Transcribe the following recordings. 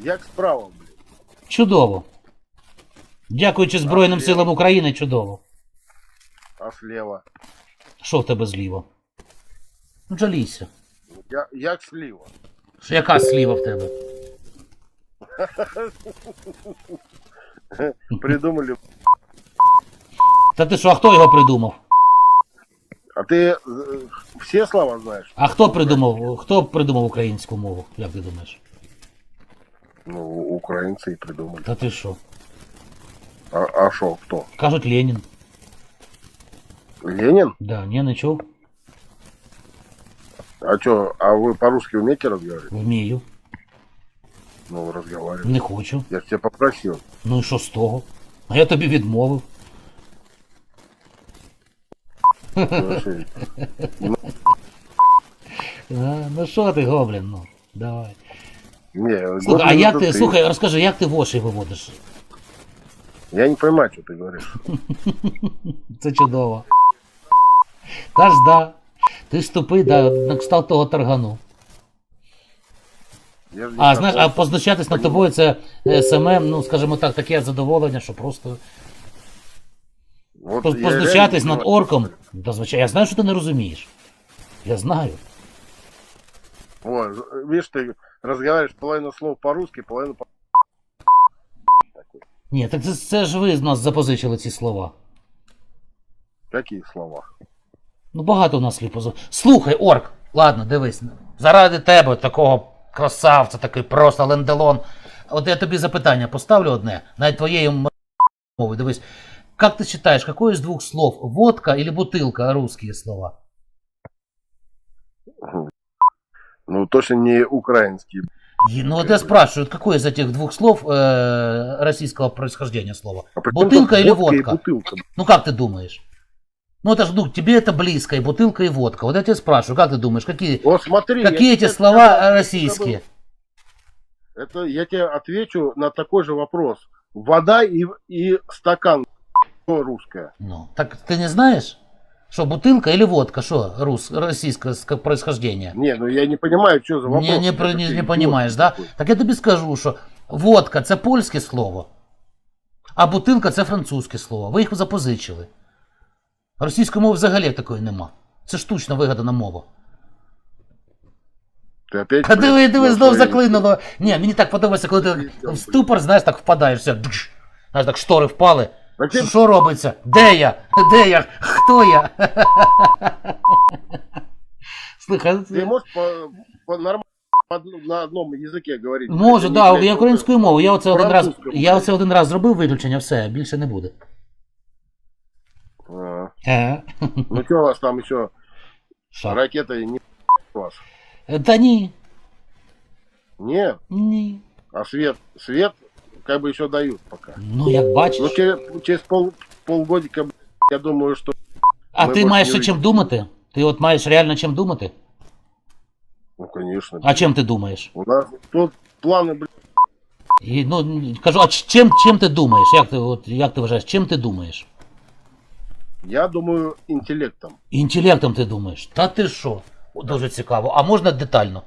Як справа, блін? Чудово. Дякуючи Збройним А, силам України, чудово. А слева? Що в тебе зліва? Ну, жалійся. Я, як сліва? Що яка сліва в тебе? Придумали. Та ти що, а хто його придумав? А ти е, всі слова знаєш? А хто придумав? Хто придумав українську мову? Як ти думаєш? Ну, українці і придумали. Та ти що? А, а що, хто? Кажуть Ленін. Ленин? Да, ні, не чув. А что, а вы по-русски умеете разговаривать? Вмію. Ну, разговаривать. Не хочу. Я ж тебя попросил. Ну і що з того? А я тобі відмовив. Ну, что, А, ну що ти, гоблін, ну, давай. Не, Слухай, а вот як это ти, слухай, розкажи, як ти воші виводиш? Я не понимаю, что ты говоришь. Це чудово. Та ж да. Ти ж тупий, да, на кшталт того таргану. Я же не А знаєш, а такой. познущатись над тобою це е, саме, ну скажімо так, таке задоволення, що просто Вот поз- я познущатись реально над не орком. понимаю. Да, звичайно, я знаю, що ти не розумієш. Я знаю. Вот, видишь, ты разговариваешь половину слов по-русски, половину по... Ні, так це, це ж ви з нас запозичили ці слова. Какие слова? Ну багато у нас слів. Слухай, орк, ладно, дивись. Заради тебе, такого красавця, такий просто ленделон. От я тобі запитання поставлю одне, навіть твоєю м- мовою. Дивись, как ты считаешь, какое из двух слов, водка или бутылка, русские слова? Ну, точно не украинские. И, ну вот я спрашиваю, какое из этих двух слов э, российского происхождения слово? А Бутылка или водка бутылка? Ну как ты думаешь? Ну это ж, ну, тебе это близко, и бутылка, и водка. Вот я тебя спрашиваю, как ты думаешь, какие, Вот смотри. какие я эти тебе слова э, российские? Это я тебе отвечу на такой же вопрос. Вода и, и стакан русская. Ну, так ты не знаешь? Что, бутылка или водка? Что, рус, российское ск- происхождение? Не, ну я не понимаю, что за вопрос. Не, не, про- Это не, ты не идиот понимаешь, да? такой. Так я тобі скажу, що водка це польське слово, а бутилка це французьке слово. Ви їх запозичили. Російської мови взагалі такої нема. Це штучно вигадана мова. Ти опять Та диви, диви, на знов своїй- заклинуло. Ні, мені так подобається, коли ти в ступор, знаєш, так впадаєш, все, дж, знаєш, так штори впали. А ти- Що- Що робиться? Де я? Де я? Хто я? Слухай, Ты можешь по, по нормально на одном языке говорить? Можу, Не, да, блядь, я українською мовою. Я оце один раз, Французькою, я блядь. оце один раз зробив виключення, все, більше не буде. А, Е. Ну что у вас там еще Що? ракеты не у вас? Та ні, Нет, ні. а свет, свет как бы еще дают пока. Ну, як Ну бачиш. через, через пол, полгодика, б***ь, я думаю, что А ми ти більше маєш не ще чим думати? Ти от маєш реально чим думати? ну конечно. А чим ти думаєш? У нас тут планы, блин, І, ну, кажу, а ч- чим, чим ти думаєш? Як ти, от, як ти вважаєш, чим ти думаєш? я думаю интеллектом. Інтелектом ти думаєш. Та ти що? О, Дуже цікаво. А можна детально?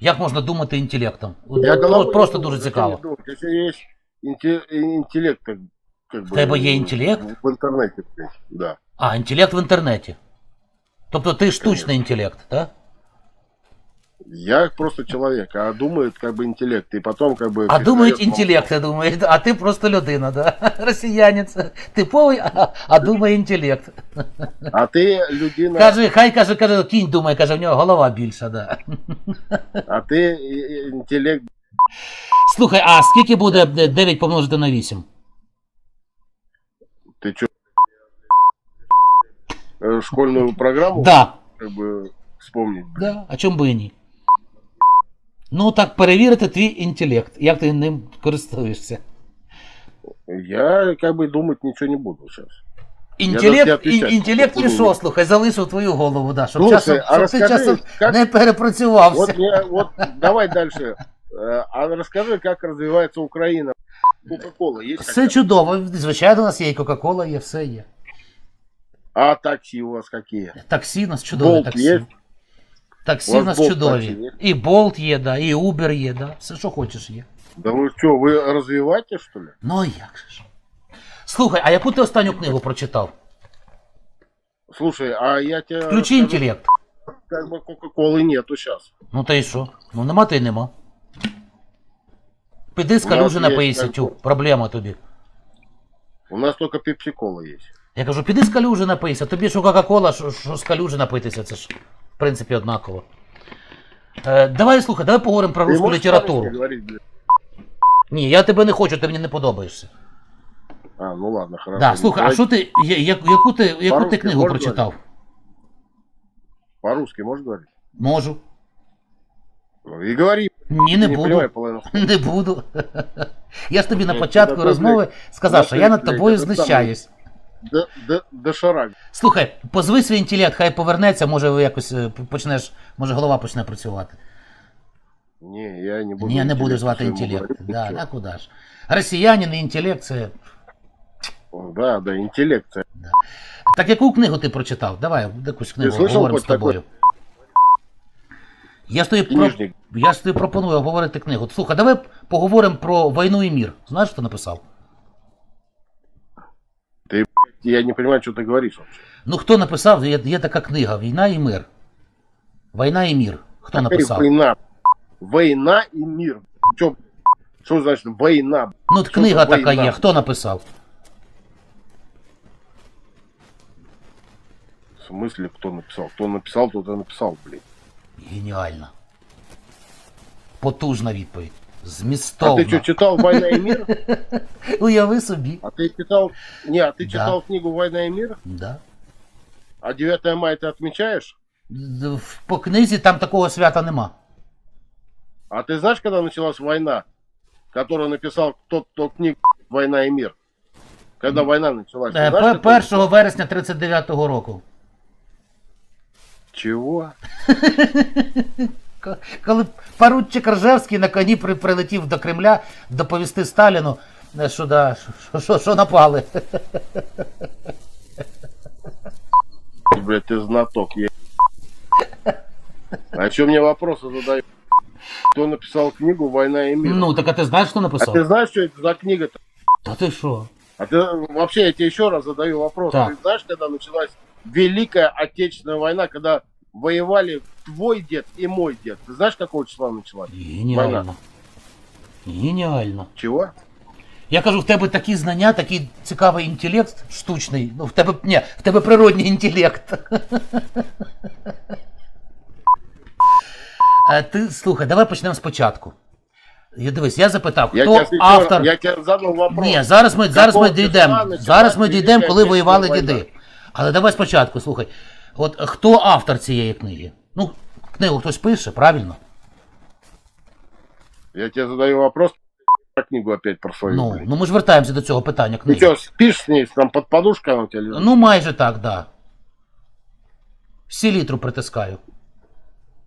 Як можна думати інтелектом? От, Я от, головой просто не дуже думаю, цікаво. думать, Если есть инте- интеллект, как, как бы... тебе є інтелект? В интернете, блин, да. А, інтелект в інтернеті. Тобто ти штучний інтелект, так? Я просто человек, а думает как бы интеллект. И потом как бы... А передает думають вам- інтелект, я думаю, а ти просто людина, да? Росіянець. Типовий, а, а думає інтелект. А ты людина... Каже, хай каже, каже, кінь думає, каже, в нього голова більша, да. А ты э, э, интеллект... Слухай, а скільки буде 9 помножити на 8? Ты что? Школьную программу Да. как бы вспомнить. блин. Да, а чому би і ні? Ну так перевірити твій інтелект, як ти ним користуєшся. Я как бы думать ничего не буду сейчас. Інтелект, Я отвечать ін- інтелект буду. пішов, слухай, залишив твою голову, да, щоб, Слушай, часом, а щоб ти розкажи, часом як- не перепрацювався. Вот, мне, вот давай дальше. Э, А расскажи, как развивается Украина. Кока-кола есть? Все хотя бы? чудово. Звичайно, у нас є і Кока-Кола, є, все є. А такси у вас какие? Таксі у нас чудові Болт таксі. є? Таксі У у вас нас Болт чудові. таксі є? І Болт є, да, і Uber є, да. Все, що хочеш є. Да вы что, вы развиваете, что ли? Ну а як же ж? Слухай, а яку ти останню книгу прочитав? Слушай, а я тебе... Включи расскажу, інтелект. Как бы Кока-Колы нету сейчас. Ну та й що? Ну нема та й нема. Піди з У нас калюжі є напийся, так. тю, проблема тобі. У нас только пепси-кола есть. Я кажу, піди з калюжі напийся, тобі що Кока-Кола, що, з калюжі напитися, це ж в принципі однаково. Е, давай слухай, давай поговоримо про русську літературу. Ні, я тебе не хочу, ти мені не подобаєшся. А, ну ладно, хорошо. Да, слухай, а що ти, я- я- яку ти, яку ти книгу прочитав? По-русски можешь говорить? Можу. Ну, И говори. Ні, не не буду. Не буду. Я ж тобі на початку розмови сказав, що я над тобою знущаюсь. Да, да, да. Слухай, позви свій інтелект, хай повернеться, може ви якось е, почнеш, може голова почне працювати. Не, я не буду. Ні, не будеш звати інтелект. Да, да, куди ж. Росіянин і інтелект це. Да, да, интеллект. Так яку книгу ти прочитав? Давай, якусь книгу говоримо з хоч таку? Я ж тобі, про... Книжник. я ж тобі пропоную обговорити книгу. Слухай, давай поговоримо про війну і мір. Знаєш, хто написав? Я не понимаю, что ты говоришь вообще. Ну хто написав? Є, є така книга Війна і мир. Війна і мір. Хто написав? Война. Война и мир. Что, что значит война? Ну, от книга така війна? є. Хто написав? В смысле, кто написал? Кто написал, тот и написал, блин. Геніально. Потужна відповідь. А Змістовна. ты что, читал «Война и мир»? Уяви собі. А ты читал... Не, а ты Да. читал книгу «Война и мир»? Да. А 9 мая ты отмечаешь? Д- в- По книзі там такого свята нема. А ты знаешь, когда началась война, которую написал тот, кто книгу «Война и мир»? Когда война началась? ты Е, знаешь, пе- когда 1 вересня 39-го року. Чего? К- Коли поручик Ржевський на коні при- прилетів до Кремля доповісти Сталіну, е, що, да, що, що, що напали. Блядь, ты знаток. Я... А что мне вопросы задают? Кто написал книгу «Война и мир»? Ну, так а ти знаєш, хто А ты написав? знаешь, что это за книга-то? Та ти що? А ты вообще, я тебе еще раз задаю вопрос. Так. Ты знаешь, когда началась Великая Отечественная война, когда воевали твой дед и мой дед? Ты знаешь, какого числа началась? Геніально. Геніально. Чего? Я кажу, в тебе такі знання, такий цікавий інтелект штучний. Ну, в тебе ні, в тебе природній інтелект. А ти слухай, давай почнемо спочатку. Я дивись, я запитав, Я хто тебе, автор. я тебе задал вопрос. Ні, зараз ми, зараз ми Какого числа дійдемо. Зараз ми дійдемо, коли воювали діди. Але давай спочатку, слухай. От хто автор цієї книги? Ну, книгу хтось пише, правильно? Я тебе задаю вопрос, про книгу опять про свою. Ну, ну ми ж вертаємося до цього питання Ты книги. что, спишь с ней, там под подушкой она у тебя лежит? Ну, майже так, да. Селітру притискаю.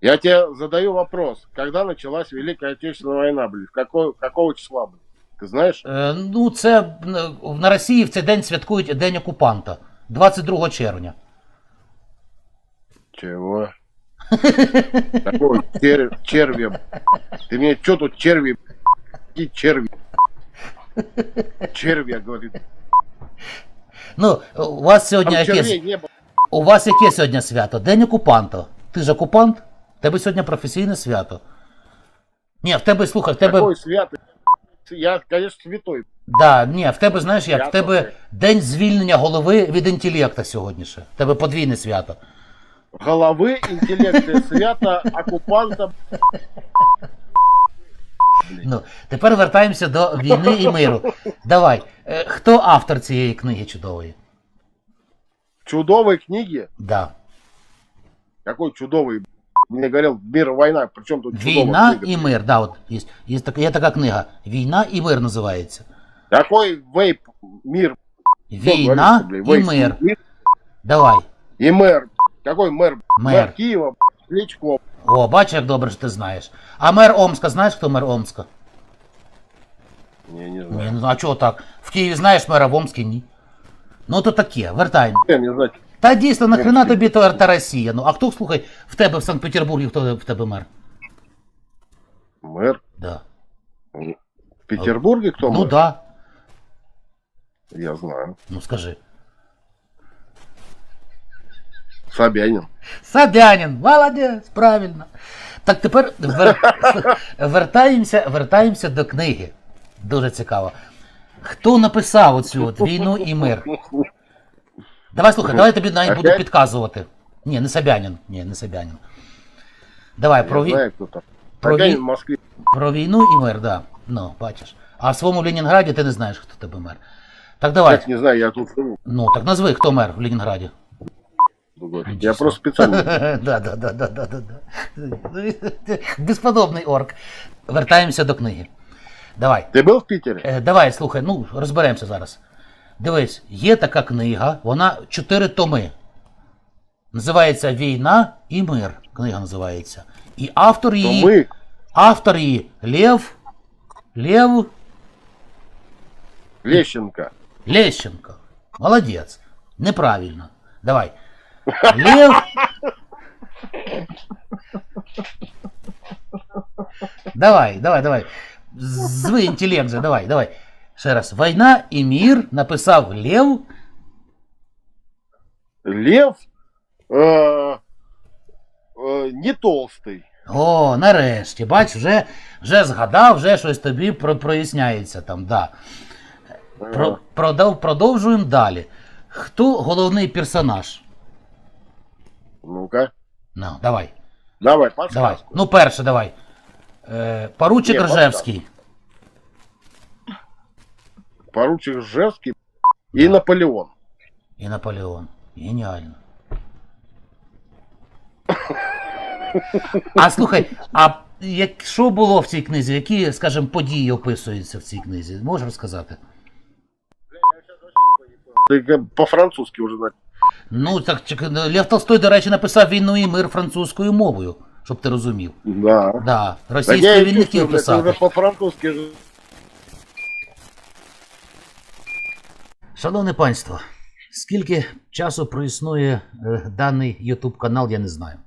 Я тебе задаю вопрос. Когда началась Великая Отечественная война, блин? Какого, какого числа, блин? Ты знаешь? Е, ну, це е, на Росії в цей день святкують День окупанта. 22 червня. Чего? Какого чер- червя? Ты мне что тут черви? Какие черви? Червя, говорит. Ну, у вас сьогодні Там яке, червей не было. у вас яке сьогодні свято? День окупанта. Ти ж окупант? В тебе сьогодні професійне свято. Ні, в тебе, слухай, в тебе. Какой святый? Я, конечно, святой. Да, ні, в тебе, знаєш як, в Свято, тебе день звільнення голови від інтелекта сьогодні ще. В тебе подвійне свято. Головы, интеллекта, свята, оккупанта. Ну, тепер вертаємося до війни і миру. Давай. е, Хто автор цієї книги чудової? Чудовой книги? Да. Какой чудовый? Мне говорил, мир, война. Причем тут чудовая Війна книга? і мир. Да, от є, є, така, є така книга. Війна і мир називається. Какой вейп мир? Кто Війна говорит, і блин, вейп мир. Давай. И мэр. Какой мэр? Мэр. Киева, Кличко. О, бачиш, як добре, що ти знаєш. А мер Омска, знаєш, хто мер Омска? Не, не Ні, знаю. ну а чого так? В Києві знаєш мера в Омскі ні. Ну то таке, вертаємо. Я не знаю. Та дійсно, нахрена Омський. тобі то та Росія? Ну а хто, слухай, в тебе в Санкт-Петербургі, хто в тебе мер? Мэр. Да. Петербурге кто Ну мэр? да. Я знаю. Ну скажи. Собянин. Садянин, молодець, правильно. Так тепер вер... вертаємося, вертаємося до книги. Дуже цікаво. Хто написав оцю от війну і мир? Давай слухай, давай я тобі навіть буду підказувати. Ні, не Собянин. Ні, не Собянин. Давай про, Я вій... знаю, про, Собянин вій... про війну і мир, да. Ну, бачиш. А в своєму Ленінграді ти не знаєш, хто тебе мер. Так давай. Как не знаю, я тут живу. Ну, так назви, хто мер в Ленінграді. Другой. Я просто специально. Да, да, да, да, да, да, да. Безподобний орк. Вертаємося до книги. Давай. Ты был в Питере? Е, давай, слухай, ну розберемося зараз. Дивись, є така книга, вона чотири томи. Називається Війна і мир. Книга називається. І автор То її. мы. Автор її Лев. Лев Лещенко. Лещенко. Молодець. Неправильно. Давай. Лев. Давай, давай, давай. Зви інтелект же, давай, давай. Ще раз. Війна і мір написав Лев. Лев э, э, не толстый. О, нарешті. Бач, вже, вже згадав, вже щось тобі про, проясняється там, да. Про, продов, продовжуємо далі. Хто головний персонаж? Ну-ка. Ну, давай. Давай, Давай. подсказку. Ну, перше, давай. Е, поручик Ні, Ржевський. Поручик Жевский и Наполеон. І Наполеон. Геніально. А слухай, а як, що було в цій книзі? Які, скажімо, події описуються в цій книзі? Можеш розказати? Ты по-французски уже знаешь. Ну, так Лев Толстой, до речі, написав війну і мир французькою мовою, щоб ти розумів. Да. Да, російською він не хотів писати. по-французски же. Шановне панство, скільки часу проіснує е, даний YouTube канал, я не знаю.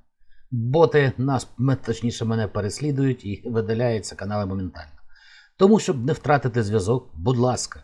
Боти нас, точніше, мене переслідують і видаляються канали моментально. Тому, щоб не втратити зв'язок, будь ласка,